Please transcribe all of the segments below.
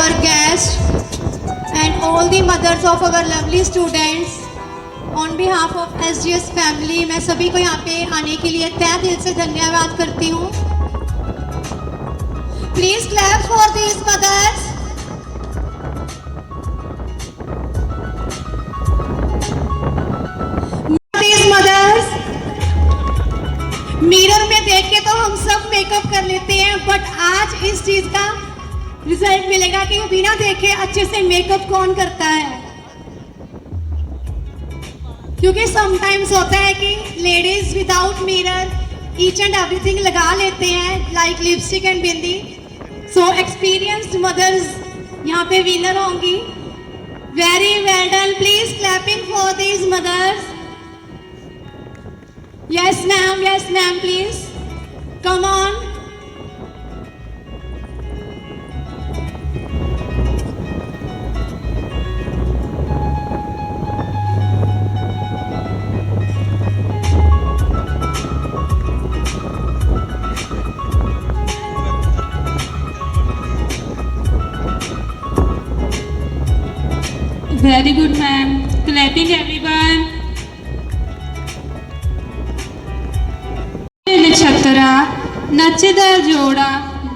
our guests and all the mothers of our lovely students. On behalf of SGS family, मैं सभी को यहाँ पे आने के लिए तय दिल से धन्यवाद करती हूँ Please clap for these mothers. These mothers. Mirror में देख के तो हम सब मेकअप कर लेते हैं बट आज इस चीज़ का रिज़ल्ट मिलेगा कि वो बिना देखे अच्छे से मेकअप कौन करता है क्योंकि समटाइम्स होता है कि ladies without mirror each and everything लगा लेते हैं like lipstick and bindi so experienced mothers यहाँ पे विनर होंगी very well done please clapping for these mothers Yes, ma'am. Yes, ma'am, please. Come on. ਜੋੜਾ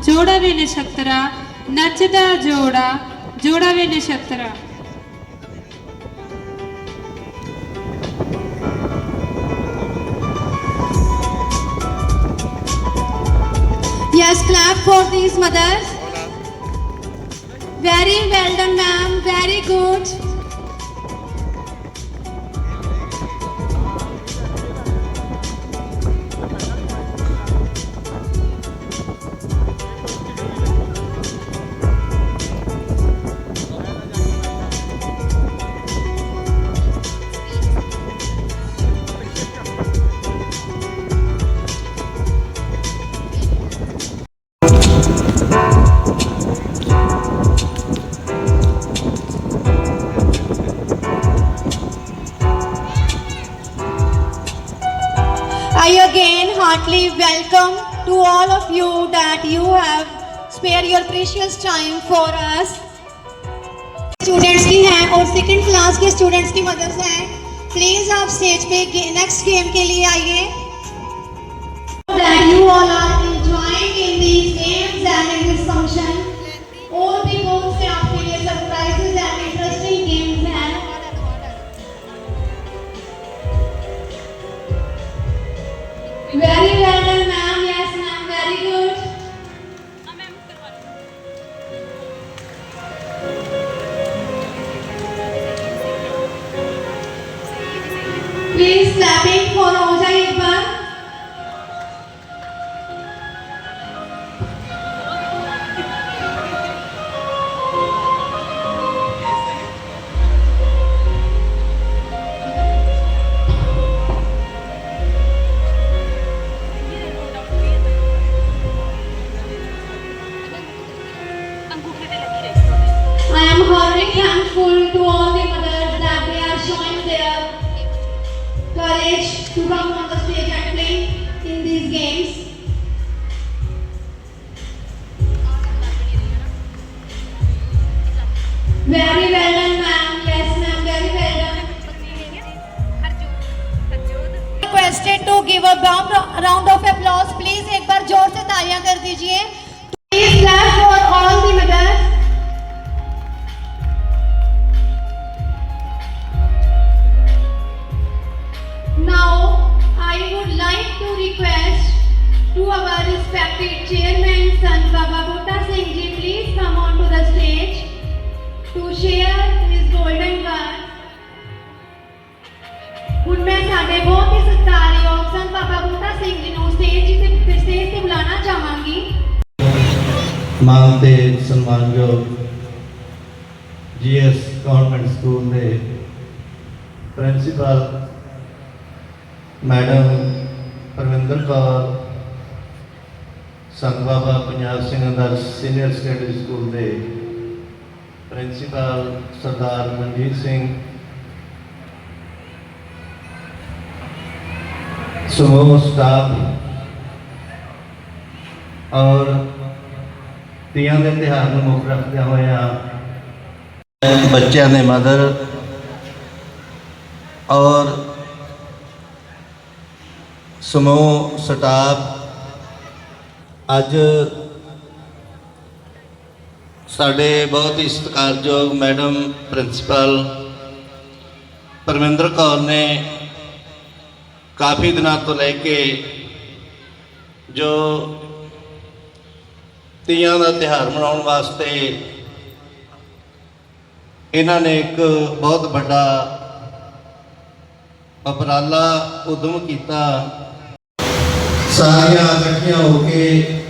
ਜੋੜਾ ਵੇ ਨਛਤਰਾ ਨੱਚਦਾ ਜੋੜਾ ਜੋੜਾ ਵੇ ਨਛਤਰਾ Yes, clap for these mothers. Very well done, ma'am. Very good. I again heartily welcome to all of you that you have spared your precious time for us. Students की हैं और second class के students की mother's हैं please आप stage पे next game के लिए आइए that you all are enjoying in these games and in this Please clapping for Oja Very well done, ma'am. Yes, ma'am. Very well done. Requested to give a round of applause. Please एक बार ज़ोर से तालियाँ कर दीजिए. Please clap for all the mothers. Now, I would like to request to our respected chairman, San Baba Butta Singh ji, please come on to share his golden word. ਹੁਣ ਮੈਂ ਸਾਡੇ ਬਹੁਤ ਹੀ ਸਤਿਕਾਰਯੋਗ ਸੰਤ ਬਾਬਾ ਬੂਟਾ ਸਿੰਘ ਜੀ ਨੂੰ ਸਟੇਜ ਤੇ ਸਟੇਜ ਤੇ ਬੁਲਾਉਣਾ ਚਾਹਾਂਗੀ ਮਾਨ ਤੇ ਸਨਮਾਨਯੋਗ ਜੀਐਸ ਗਵਰਨਮੈਂਟ ਸਕੂਲ ਦੇ ਪ੍ਰਿੰਸੀਪਲ ਮੈਡਮ ਪਰਵਿੰਦਰ ਕੌਰ ਸੰਤ ਬਾਬਾ ਪੰਜਾਬ ਸਿੰਘ ਅੰਦਰ ਸੀਨੀਅਰ ਸੈਕੰਡਰੀ ਸਕੂਲ ਦੇ ਪ੍ਰਿੰਸੀਪਲ ਸਰਦਾਰ ਮਨਜੀਤ ਸਿੰਘ। ਸਮੂਹ ਸਟਾਫ ਔਰ ਤੀਆਂ ਦੇ ਤਿਉਹਾਰ ਨੂੰ ਮੁੱਖ ਰੱਖਦਿਆਂ ਹੋਇਆਂ ਬੱਚਿਆਂ ਦੇ ਮਦਰ ਔਰ ਸਮੂਹ ਸਟਾਫ ਅੱਜ ਸਾਡੇ ਬਹੁਤ ਹੀ ਸਤਿਕਾਰਯੋਗ ਮੈਡਮ, ਪ੍ਰਿੰਸੀਪਲ ਪਰਮਿੰਦਰ ਕੌਰ ਨੇ ਕਾਫੀ ਦਿਨਾਂ ਤੋਂ ਲੈ ਕੇ ਜੋ ਤੀਆਂ ਦਾ ਤਿਉਹਾਰ ਮਨਾਉਣ ਵਾਸਤੇ ਇਹਨਾਂ ਨੇ ਇੱਕ ਬਹੁਤ ਵੱਡਾ ਉਪਰਾਲਾ ਉਦਮ ਕੀਤਾ। ਸਾਰੀਆਂ ਇਕੱਠੀਆਂ ਹੋ ਕੇ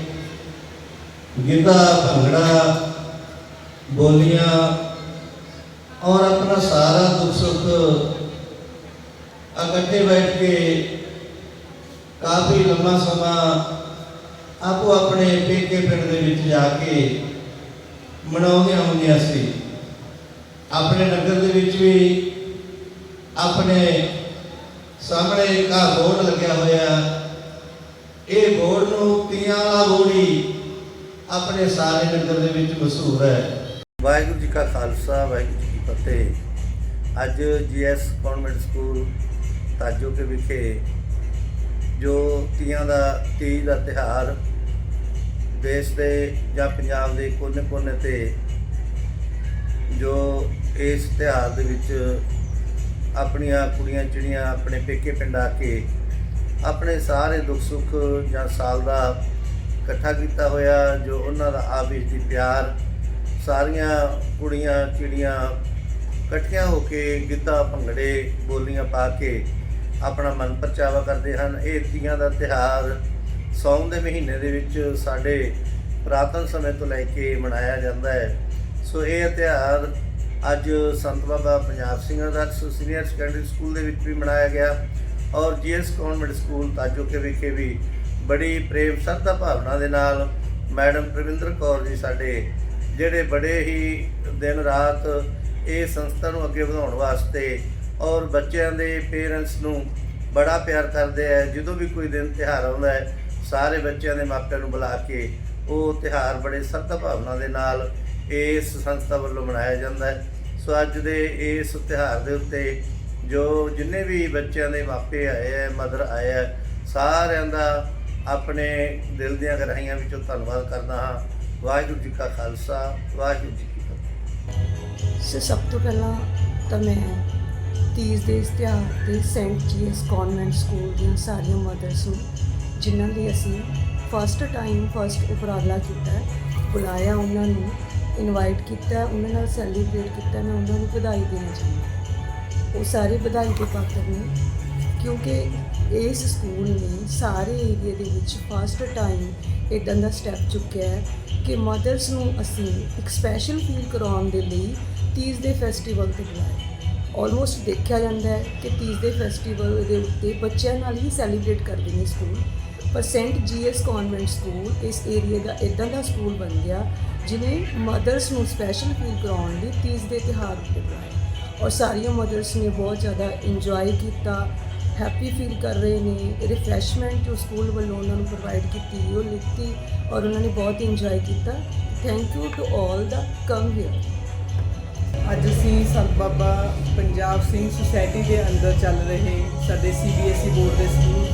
ਗਿੱਧਾ ਭੰਗੜਾ ਬੋਲੀਆਂ ਔਰ ਆਪਣਾ ਸਾਰਾ ਦੁੱਖ ਸੁੱਖ ਇਕੱਠੇ ਬੈਠ ਕੇ ਕਾਫੀ ਲੰਮਾ ਸਮਾਂ ਆਪੋ ਆਪਣੇ ਪੇਕੇ ਪਿੰਡ ਦੇ ਵਿੱਚ ਜਾ ਕੇ ਮਨਾਉਂਦੀਆਂ ਹੁੰਦੀਆਂ ਸੀ ਆਪਣੇ ਨਗਰ ਦੇ ਵਿੱਚ ਵੀ ਆਪਣੇ ਸਾਹਮਣੇ ਇੱਕ ਆਹ ਬੋਰਡ ਲੱਗਿਆ ਹੋਇਆ। ਇਹ ਬੋਰਡ ਨੂੰ ਤੀਆਂ ਵਾਲਾ ਬੋਰਡ ਆਪਣੇ ਸਾਰੇ ਨਗਰ ਦੇ ਵਿੱਚ ਮਸ਼ਹੂਰ ਹੈ। ਵਾਹਿਗੁਰੂ ਜੀ ਕਾ ਖਾਲਸਾ, ਵਾਹਿਗੁਰੂ ਜੀ ਕੀ ਫਤਿਹ। ਅੱਜ ਜੀਐਸ ਕਨਵੈਂਟ ਸਕੂਲ ਤਾਜੋ ਕੇ ਵਿਖੇ ਜੋ ਤੀਆਂ ਦਾ, ਤੀਜ ਦਾ ਤਿਹਾਰ ਦੇਸ਼ ਦੇ ਜਾਂ ਪੰਜਾਬ ਦੇ ਕੋਨੇ-ਕੋਨੇ ਤੇ ਜੋ ਇਸ ਤਿਉਹਾਰ ਦੇ ਵਿੱਚ ਆਪਣੀਆਂ ਕੁੜੀਆਂ, ਚਿੜੀਆਂ ਆਪਣੇ ਪੇਕੇ ਪਿੰਡ ਆ ਕੇ ਆਪਣੇ ਸਾਰੇ ਦੁੱਖ ਸੁੱਖ ਜਾਂ ਸਾਲ ਦਾ ਇਕੱਠਾ ਕੀਤਾ ਹੋਇਆ, ਜੋ ਉਹਨਾਂ ਦਾ ਆਪਸ ਦੀ ਪਿਆਰ ਸਾਰੀਆਂ ਕੁੜੀਆਂ ਚਿੜੀਆਂ ਇਕੱਠੀਆਂ ਹੋ ਕੇ ਗਿੱਧਾ ਭੰਗੜੇ ਬੋਲੀਆਂ ਪਾ ਕੇ ਆਪਣਾ ਮਨ ਪਰਚਾਵਾ ਕਰਦੇ ਹਨ। ਇਹ ਤੀਆਂ ਦਾ ਤਿਉਹਾਰ ਸੌਣ ਦੇ ਮਹੀਨੇ ਦੇ ਵਿੱਚ ਸਾਡੇ ਪ੍ਰਾਤਨ ਸਮੇਂ ਤੋਂ ਲੈ ਕੇ ਮਨਾਇਆ ਜਾਂਦਾ ਹੈ। ਸੋ ਇਹ ਤਿਉਹਾਰ ਅੱਜ Sant Baba Punjab Singh Adarsh senior secondary school ਦੇ ਵਿੱਚ ਵੀ ਮਨਾਇਆ ਗਿਆ ਔਰ ਜੀਐਸ ਕਨਵੈਂਟ ਸਕੂਲ ਤਾਜੋਕੇ ਵਿਖੇ ਵੀ ਬੜੀ ਪ੍ਰੇਮ ਸ਼ਰਧਾ ਭਾਵਨਾ ਦੇ ਨਾਲ ਮੈਡਮ ਪ੍ਰਵਿੰਦਰ ਕੌਰ ਜੀ ਸਾਡੇ ਜਿਹੜੇ ਬੜੇ ਹੀ ਦਿਨ ਰਾਤ ਇਹ ਸੰਸਥਾ ਨੂੰ ਅੱਗੇ ਵਧਾਉਣ ਵਾਸਤੇ ਔਰ ਬੱਚਿਆਂ ਦੇ ਪੇਰੈਂਟਸ ਨੂੰ ਬੜਾ ਪਿਆਰ ਕਰਦੇ ਆ, ਜਦੋਂ ਵੀ ਕੋਈ ਦਿਨ ਤਿਉਹਾਰ ਆਉਂਦਾ ਹੈ, ਸਾਰੇ ਬੱਚਿਆਂ ਦੇ ਮਾਪਿਆਂ ਨੂੰ ਬੁਲਾ ਕੇ ਉਹ ਤਿਉਹਾਰ ਬੜੇ ਸ਼ਰਧਾ ਭਾਵਨਾ ਦੇ ਨਾਲ ਇਸ ਸੰਸਥਾ ਵੱਲੋਂ ਮਨਾਇਆ ਜਾਂਦਾ ਹੈ। ਸੋ ਅੱਜ ਦੇ ਇਸ ਤਿਉਹਾਰ ਦੇ ਉੱਤੇ ਜੋ ਜਿੰਨੇ ਵੀ ਬੱਚਿਆਂ ਦੇ ਮਾਪੇ ਆਏ ਆ, ਮਦਰ ਆਏ ਆ ਸਾਰਿਆਂ ਦਾ ਆਪਣੇ ਦਿਲ ਦੀਆਂ ਗਹਿਰਾਈਆਂ ਵਿੱਚੋਂ ਧੰਨਵਾਦ ਕਰਦਾ ਹਾਂ। ਵਾਹਿਗੁਰੂ ਜੀ ਕਾ ਖਾਲਸਾ, ਵਾਹਿਗੁਰੂ ਜੀ ਕੀ ਫਤਿਹ ਸੋ, ਸਭ ਤੋਂ ਪਹਿਲਾਂ ਤਾਂ ਮੈਂ ਤੀਜ ਦੇ ਇਸ਼ਤਿਹਾਰ ਤੇ ਸੈਂਟ ਜੀਐਸ ਕਨਵੈਂਟ ਸਕੂਲ ਦੀਆਂ ਸਾਰੀਆਂ ਮਦਰਸ ਨੂੰ, ਜਿਨ੍ਹਾਂ ਲਈ ਅਸੀਂ ਫਸਟ ਟਾਈਮ ਫਸਟ ਉਪਰਾਲਾ ਕੀਤਾ ਬੁਲਾਇਆ ਉਹਨਾਂ ਨੂੰ ਇਨਵਾਈਟ ਕੀਤਾ, ਉਹਨਾਂ ਨਾਲ ਸੈਲੀਬ੍ਰੇਟ ਕੀਤਾ, ਮੈਂ ਉਹਨਾਂ ਨੂੰ ਵਧਾਈ ਦੇਣਾ ਚਾਹੁੰਦੀ ਹਾਂ। ਉਹ ਸਾਰੇ ਵਧਾਈ ਦੇ ਪਾਤਰ ਨੇ, ਕਿਉਂਕਿ ਇਸ ਸਕੂਲ ਨੇ ਸਾਰੇ ਏਰੀਆ ਦੇ ਵਿੱਚ ਫਸਟ ਟਾਈਮ ਇਦਾਂ ਦਾ ਸਟੈਪ ਚੁੱਕਿਆ ਹੈ ਕਿ ਮਦਰਸ ਨੂੰ ਅਸੀਂ ਇੱਕ ਸਪੈਸ਼ਲ ਫੀਲ ਕਰਾਉਣ ਦੇ ਲਈ ਤੀਜ ਦੇ ਫੈਸਟੀਵਲ ਤੇ ਬੁਲਾਇਆ। ਆਲਮੋਸਟ ਦੇਖਿਆ ਜਾਂਦਾ ਹੈ ਕਿ ਤੀਜ ਦੇ ਫੈਸਟੀਵਲ ਦੇ ਉੱਤੇ ਬੱਚਿਆਂ ਨਾਲ ਹੀ ਸੈਲੀਬ੍ਰੇਟ ਕਰਦੇ ਨੇ ਸਕੂਲ ਪਰ saint G S convent school ਇਸ ਏਰੀਆ ਦਾ ਇਦਾਂ ਦਾ ਸਕੂਲ ਬਣ ਗਿਆ ਜਿਨੇ ਮਦਰਸ ਨੂੰ ਸਪੈਸ਼ਲ ਫੀਲ ਕਰਾਉਣ ਲਈ ਤੀਜ ਦੇ ਤਿਉਹਾਰ ਉੱਤੇ ਬੁਲਾਇਆ। ਔਰ ਸਾਰੀਆਂ ਮਦਰਸ ਨੇ ਬਹੁਤ ਜ਼ਿਆਦਾ ਇੰਜੋਏ ਕੀਤਾ ਹੈਪੀ ਫੀਲ ਕਰ ਰਹੇ ਨੇ ਰਿਫਰੈਸ਼ਮੈਂਟ ਜੋ ਸਕੂਲ ਵੱਲੋਂ ਉਹਨਾਂ ਨੂੰ ਪ੍ਰੋਵਾਈਡ ਕੀਤੀ, ਉਹ ਲਿੱਤੀ ਔਰ ਉਹਨਾਂ ਨੇ ਬਹੁਤ ਇੰਜੋਏ ਕੀਤਾ। ਥੈਂਕ ਯੂ ਟੂ ਆਲ ਦਾ ਕਮ ਹੇਅਰ ਅੱਜ ਅਸੀਂ ਸੰਤ ਬਾਬਾ ਪੰਜਾਬ ਸਿੰਘ ਸੁਸਾਇਟੀ ਦੇ ਅੰਦਰ ਚੱਲ ਰਹੇ ਸਾਡੇ ਸੀਬੀਐਸਈ ਬੋਰਡ ਦੇ school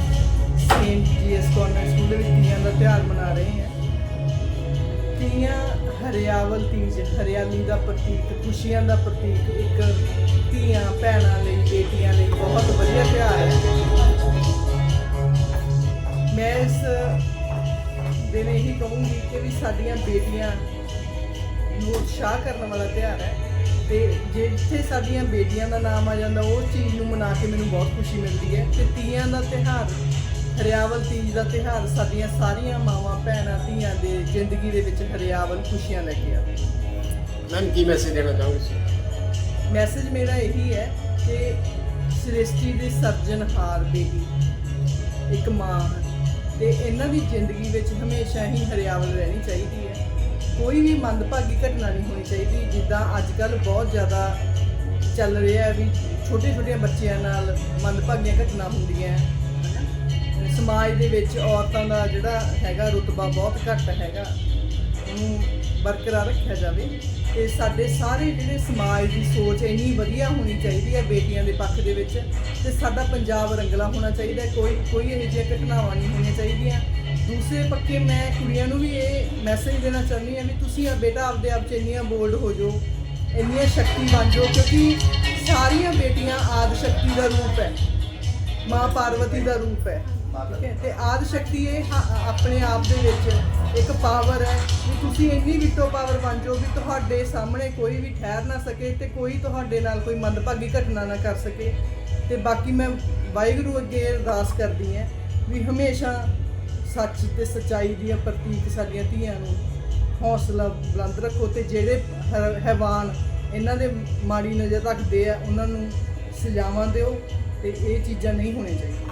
saint G S convent school ਦੇ ਵਿੱਚ ਤੀਆਂ ਦਾ ਤਿਉਹਾਰ ਮਨਾ ਰਹੇ ਹਾਂ। ਤੀਆਂ, ਹਰਿਆਵਲ ਤੀਜ, ਹਰਿਆਲੀ ਦਾ ਪ੍ਰਤੀਕ, ਖੁਸ਼ੀਆਂ ਦਾ ਪ੍ਰਤੀਕ, ਇੱਕ ਧੀਆਂ ਭੈਣਾਂ ਲਈ, ਬੇਟੀਆਂ ਲਈ ਬਹੁਤ ਵਧੀਆ ਤਿਉਹਾਰ ਹੈ। ਮੈਂ ਇਸ ਦਿਨ ਇਹੀ ਕਹੂੰਗੀ ਕਿ ਵੀ ਸਾਡੀਆਂ ਬੇਟੀਆਂ ਨੂੰ ਉਤਸ਼ਾਹ ਕਰਨ ਵਾਲਾ ਤਿਉਹਾਰ ਹੈ ਤੇ ਜਿੱਥੇ ਸਾਡੀਆਂ ਬੇਟੀਆਂ ਦਾ ਨਾਮ ਆ ਜਾਂਦਾ, ਉਹ ਚੀਜ਼ ਨੂੰ ਮਨਾ ਕੇ ਮੈਨੂੰ ਬਹੁਤ ਖੁਸ਼ੀ ਮਿਲਦੀ ਹੈ ਤੇ ਤੀਆਂ ਦਾ ਤਿਉਹਾਰ ਹਰਿਆਵਲ ਤੀਜ ਦਾ ਤਿਉਹਾਰ ਸਾਡੀਆਂ ਸਾਰੀਆਂ ਮਾਵਾਂ ਭੈਣਾਂ ਧੀਆਂ ਦੇ ਜ਼ਿੰਦਗੀ ਦੇ ਵਿੱਚ ਹਰਿਆਵਲ ਖੁਸ਼ੀਆਂ ਲੈ ਕੇ ਆਵੇ ਮੈਮ ਕੀ ਮੈਸੇਜ ਦੇਣਾ ਚਾਹੋਗੇ ਤੁਸੀਂ? ਮੈਸੇਜ ਮੇਰਾ ਇਹੀ ਹੈ ਕਿ ਸ੍ਰਿਸ਼ਟੀ ਦੇ ਸਰਜਨਹਾਰ ਬੇਟੀ ਇੱਕ ਮਾਂ ਤੇ ਇਹਨਾਂ ਦੀ ਜ਼ਿੰਦਗੀ ਵਿੱਚ ਹਮੇਸ਼ਾ ਹੀ ਹਰਿਆਵਲ ਰਹਿਣੀ ਚਾਹੀਦੀ ਹੈ। ਕੋਈ ਵੀ ਮੰਦਭਾਗੀ ਘਟਨਾ ਨਹੀਂ ਹੋਣੀ ਚਾਹੀਦੀ ਜਿੱਦਾਂ ਅੱਜ ਕੱਲ ਬਹੁਤ ਜ਼ਿਆਦਾ ਚੱਲ ਰਿਹਾ ਹੈ ਵੀ ਛੋਟੇ ਛੋਟੀਆਂ ਬੱਚਿਆਂ ਨਾਲ ਮੰਦਭਾਗੀਆਂ ਘਟਨਾ ਹੁੰਦੀਆਂ ਹੈ। ਸਮਾਜ ਦੇ ਵਿੱਚ ਔਰਤਾਂ ਦਾ ਜਿਹੜਾ ਹੈਗਾ ਰੁਤਬਾ ਬਹੁਤ ਘੱਟ ਹੈਗਾ, ਉਹਨੂੰ ਬਰਕਰਾਰ ਰੱਖਿਆ ਜਾਵੇ। ਤੇ ਸਾਡੇ ਸਾਰੇ ਜਿਹੜੇ ਸਮਾਜ ਦੀ ਸੋਚ ਇੰਨੀ ਵਧੀਆ ਹੋਣੀ ਚਾਹੀਦੀ ਹੈ ਬੇਟੀਆਂ ਦੇ ਪੱਖ ਦੇ ਵਿੱਚ, ਤੇ ਸਾਡਾ ਪੰਜਾਬ ਰੰਗਲਾ ਹੋਣਾ ਚਾਹੀਦਾ ਕੋਈ ਕੋਈ ਇਹੋ ਜਿਹੀਆਂ ਘਟਨਾਵਾਂ ਨਹੀਂ ਹੋਣੀਆਂ ਚਾਹੀਦੀਆਂ। ਦੂਸਰੇ ਪੱਖੇ ਮੈਂ ਕੁੜੀਆਂ ਨੂੰ ਵੀ ਇਹ ਮੈਸੇਜ ਦੇਣਾ ਚਾਹੁੰਦੀ ਹਾਂ ਵੀ ਤੁਸੀਂ ਆ ਬੇਟਾ ਆਪਦੇ ਆਪ ਚ ਇੰਨੀਆਂ ਬੋਲਡ ਹੋ ਜਾਓ, ਇੰਨੀਆਂ ਸ਼ਕਤੀ ਬਣ ਜਾਓ, ਕਿਉਂਕਿ ਸਾਰੀਆਂ ਬੇਟੀਆਂ ਆਦਿ ਸ਼ਕਤੀ ਦਾ ਰੂਪ ਹੈ, ਮਾਂ ਪਾਰਵਤੀ ਦਾ ਰੂਪ ਹੈ। ਠੀਕ ਹੈ, ਤੇ ਆਦਿ ਸ਼ਕਤੀ ਇਹ ਹ- ਆਪਣੇ ਆਪ ਦੇ ਵਿੱਚ ਇੱਕ ਪਾਵਰ ਹੈ। ਵੀ ਤੁਸੀਂ ਇੰਨੀ ਵਿਟੋ ਪਾਵਰ ਬਣ ਜਾਓ ਵੀ ਤੁਹਾਡੇ ਸਾਹਮਣੇ ਕੋਈ ਵੀ ਠਹਿਰ ਨਾ ਸਕੇ ਤੇ ਕੋਈ ਤੁਹਾਡੇ ਨਾਲ ਕੋਈ ਮੰਦਭਾਗੀ ਘਟਨਾ ਨਾ ਕਰ ਸਕੇ। ਤੇ ਬਾਕੀ ਮੈਂ ਵਾਹਿਗੁਰੂ ਅੱਗੇ ਅਰਦਾਸ ਕਰਦੀ ਹਾਂ ਵੀ ਹਮੇਸ਼ਾ ਸੱਚ ਤੇ ਸਚਾਈ ਦੀਆਂ ਪ੍ਰਤੀਕ ਸਾਡੀਆਂ ਧੀਆਂ ਨੂੰ ਹੌਸਲਾ ਬੁਲੰਦ ਰੱਖੋ ਤੇ ਜਿਹੜੇ ਹੈ- ਹੈਵਾਨ ਇਹਨਾਂ ਦੇ ਮਾੜੀ ਨਜ਼ਰ ਰੱਖਦੇ ਆ, ਉਹਨਾਂ ਨੂੰ ਸਜ਼ਾਵਾਂ ਦਿਓ ਤੇ ਇਹ ਚੀਜ਼ਾਂ ਨਹੀਂ ਹੋਣੀਆਂ ਚਾਹੀਦੀਆਂ।